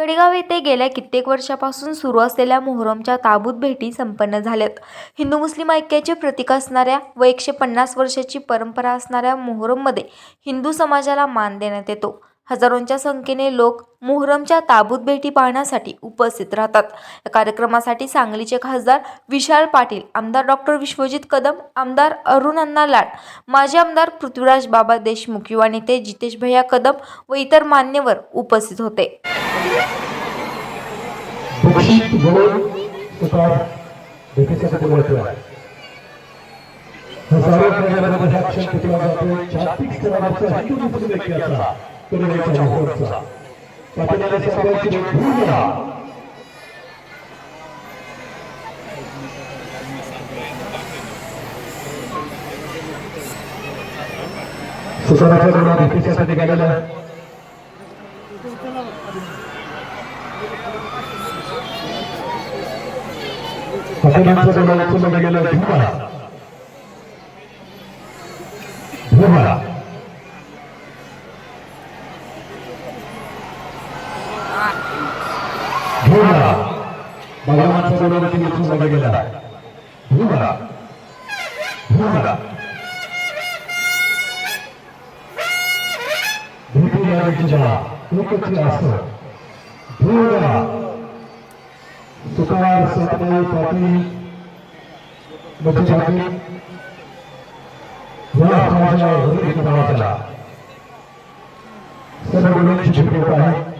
कडेगाव येथे गेल्या कित्येक वर्षापासून सुरू असलेल्या मोहरमच्या ताबूत भेटी संपन्न झाल्यात. हिंदू मुस्लिम ऐक्याचे प्रतीक असणाऱ्या व एकशे पन्नास वर्षाची परंपरा असणाऱ्या मोहरममध्ये हिंदू समाजाला मान देण्यात येतो. हजारोंच्या संख्येने लोक मोहरमच्या ताबूत भेटी पाहण्यासाठी उपस्थित राहतात या कार्यक्रमासाठी सांगलीचे खासदार विशाल पाटील आमदार डॉक्टर विश्वजित कदम आमदार अरुण अण्णा लाड माजी आमदार पृथ्वीराज बाबा देशमुख युवा नेते जितेश भैया कदम व इतर मान्यवर उपस्थित होते बक्षीस म्हणून सुतार भेटीसाठी बोलतो आहे हजारो प्रजामध्ये हा क्षण टिकला जातो जागतिक स्तरावरचा हिंदू मुस्लिम ऐक्याचा करुणेचा महोत्सव पाटील सर्वांची भूमिका सुताराच्या गुणा भेटीसाठी गेलेल्या पाटीलांचा गुणा उचलला गेला भूमा भूमा भूमा भगवानाचा गुणा देखील उचलला गेला. भूमरा भूमा भेटी तुझ्या एकच असं. हो भूमा सुतार सतनाई पाटील. बच्चू पाटील या समाजाला सर्व गुन्ह्यांची झुकणी आहे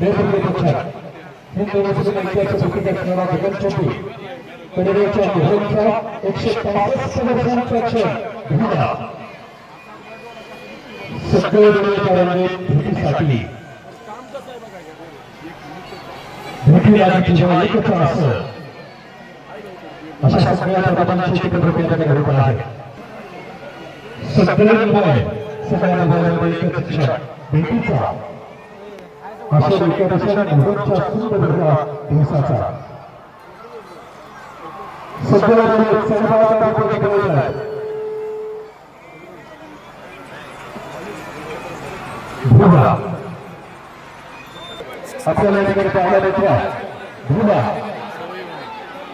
क्षण देशप्रेम क्षण ऐतिहासिक सुखी असणारा कडेगावच्या एकशे पासष्ट क्षण लागली जेव्हा एकत्र असं अशा सगळ्या सर्वांची एकत्र केंद्राकडे रूप आहे सगळे सगळ्या मुलांमध्ये भेटीचा अशा एकादशा मुहूर्तच्या सुंदर दिवसाचा सगळ्या मुले आपण बोलत आहे आपल्याला पाहायला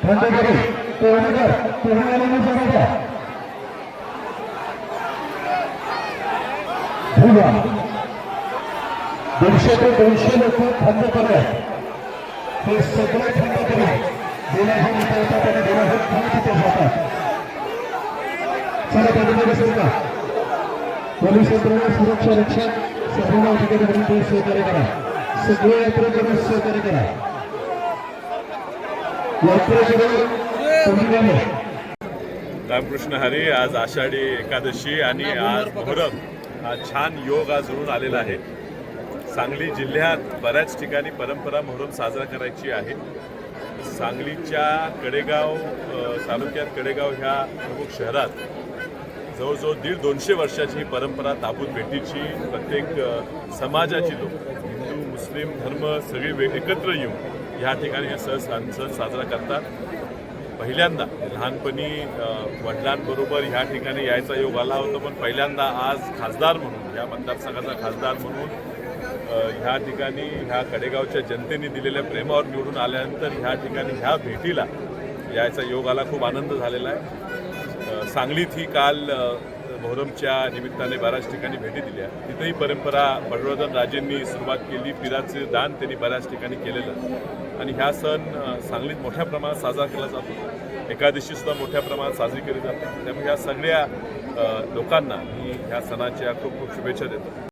खंडगिरी दीडशे ते दोनशे लोक खंड करत ते सगळे खंड करून देण्याहून इथे आणि तिथे जातात चला बसेल का पोलीस यंत्रणा सुरक्षा रक्षक सर्वांना ठिकाणी विनंती सहकार्य करा. सगळे यात्रेकरू सहकार्य करा. यात्रेकरू रामकृष्ण हरी आज आषाढी एकादशी आणि आज मोहरम हा छान योग आज जुळून आलेला आहे. सांगली जिल्ह्यात बऱ्याच ठिकाणी परंपरा मोहरम साजरा करायची आहे. सांगलीच्या कडेगाव तालुक्यात कडेगाव ह्या प्रमुख शहरात जवळजवळ दीड दोनशे वर्षाची ही परंपरा ताबूत भेटीची प्रत्येक समाजाची लोक हिंदू मुस्लिम धर्म सगळे वे एकत्र येऊन ह्या ठिकाणी हे सण सण सण साजरा करतात. पहिल्यांदा लहानपणी वडिलांबरोबर ह्या ठिकाणी यायचा योग आला होता पण पहिल्यांदा आज खासदार म्हणून या मतदारसंघाचा खासदार म्हणून ह्या ठिकाणी ह्या कडेगावच्या जनतेने दिलेल्या प्रेमावर निवडून आल्यानंतर ह्या ठिकाणी ह्या भेटीला यायचा योग आला खूप आनंद झालेला आहे. सांगलीत ही काल मोहरमच्या निमित्ताने बऱ्याच ठिकाणी भेटी दिल्या तिथेही परंपरा बडवर्धन राजेंनी सुरुवात केली पिराचे दान त्यांनी बऱ्याच ठिकाणी केलेलं. आणि ह्या सण सांगलीत मोठ्या प्रमाणात साजरा केला जातो. एकादशीसुद्धा मोठ्या प्रमाणात साजरी केली जाते. त्यामुळे ह्या सगळ्या लोकांना मी ह्या सणाच्या खूप खूप शुभेच्छा देतो.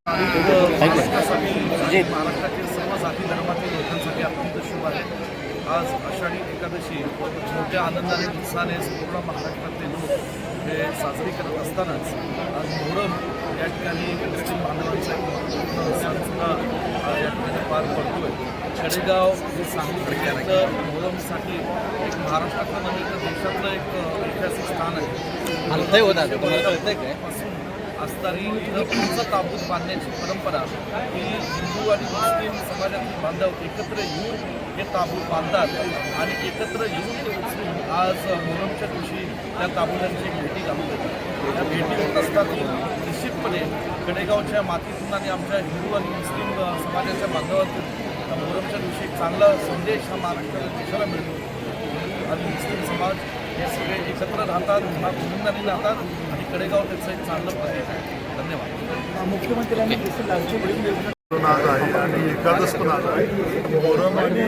महाराष्ट्रासाठी महाराष्ट्रातील सर्व जाती धर्मातील लोकांसाठी अत्यंत शुभ आहे. आज आषाढी एकादशी मोठ्या आनंदाने उत्साहाने पूर्ण महाराष्ट्रातले लोक हे साजरी करत असतानाच आज मोहरम या ठिकाणी मुस्लिम बांधवांचा सुद्धा या पार पडतोय. कडेगाव हे सांगली मोहरमसाठी एक महाराष्ट्रातलं नव्हे तर देशातलं एक ऐतिहासिक स्थान आहे. होता असतानी तुम्हाला इथं ताबूत बांधण्याची परंपरा ही हिंदू आणि मुस्लिम समाजातील बांधव एकत्र येऊन हे ताबूत बांधतात आणि एकत्र येऊन ते उचलून आज मोहरमच्या दिवशी त्या ताबूतांची भेटी घालतात त्या भेटी होत असताना निश्चितपणे कडेगावच्या मातीतून आणि आमच्या हिंदू आणि मुस्लिम समाजाच्या बांधवातून मोहरमच्या दिवशी एक चांगला संदेश हा महाराष्ट्राला देशाला मिळतो. हिंदू आणि मुस्लिम समाज हे सगळे एकत्र राहतात पुन्हा राहतात कडेगाव त्याचं एक चांगलं प्रतीक आहे. धन्यवाद. आज आहे आणि एकादश पण आज आहे. मोहरम आणि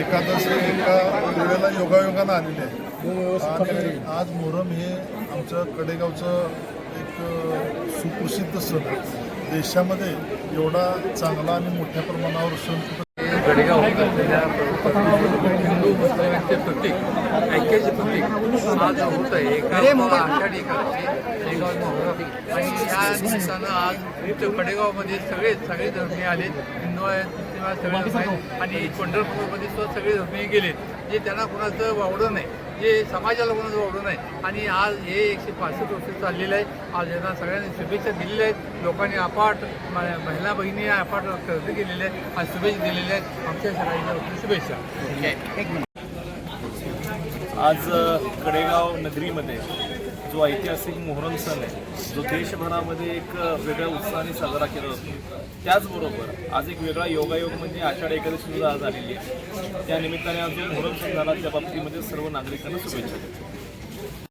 एकादश हे एका वेळेला योगायोगानं आलेले आहे. आणि आज मोहरम हे आमचं कडेगावचं एक सुप्रसिद्ध सण आहे. देशामध्ये एवढा चांगला आणि मोठ्या प्रमाणावर सण कुठं गडेगाव हिंदू मुस्लिमांचे प्रतीक ऐक्याचे प्रतीक आज होत आहे एका आषाढी एकादशी कडेगाव मोहरम आणि या निमित्तानं आज इथं कडेगावमध्ये सगळे सगळे धर्मीय आले हिंदू आहेत मुस्लिम आहेत सगळे आणि पंढरपूरमध्ये सुद्धा सगळे धर्मीय गेले जे त्यांना कोणाचं वावडं नाही जे समाजाला कोणाचं ओढू नाही. आणि आज हे एकशे पासष्ट वर्ष चाललेलं आहे. आज यांना सगळ्यांनी शुभेच्छा दिलेल्या आहेत. लोकांनी अपाट म- महिला बहिणी अपाट खरेदी केलेले आहेत. आणि शुभेच्छा दिलेल्या आहेत. आमच्या सगळ्यांच्या शुभेच्छा. आज कडेगाव नगरीमध्ये जो ऐतिहासिक मोहरम सण आहे जो देशभरामध्ये एक वेगळ्या उत्साहाने साजरा केला जातो. त्याचबरोबर आज एक वेगळा योगायोग म्हणजे आषाढ एकादशी सुद्धा आज आलेली आहे. त्या निमित्ताने आज जो मोहरम सण झाला त्या बाबतीमध्ये सर्व नागरिकांना शुभेच्छा देतो.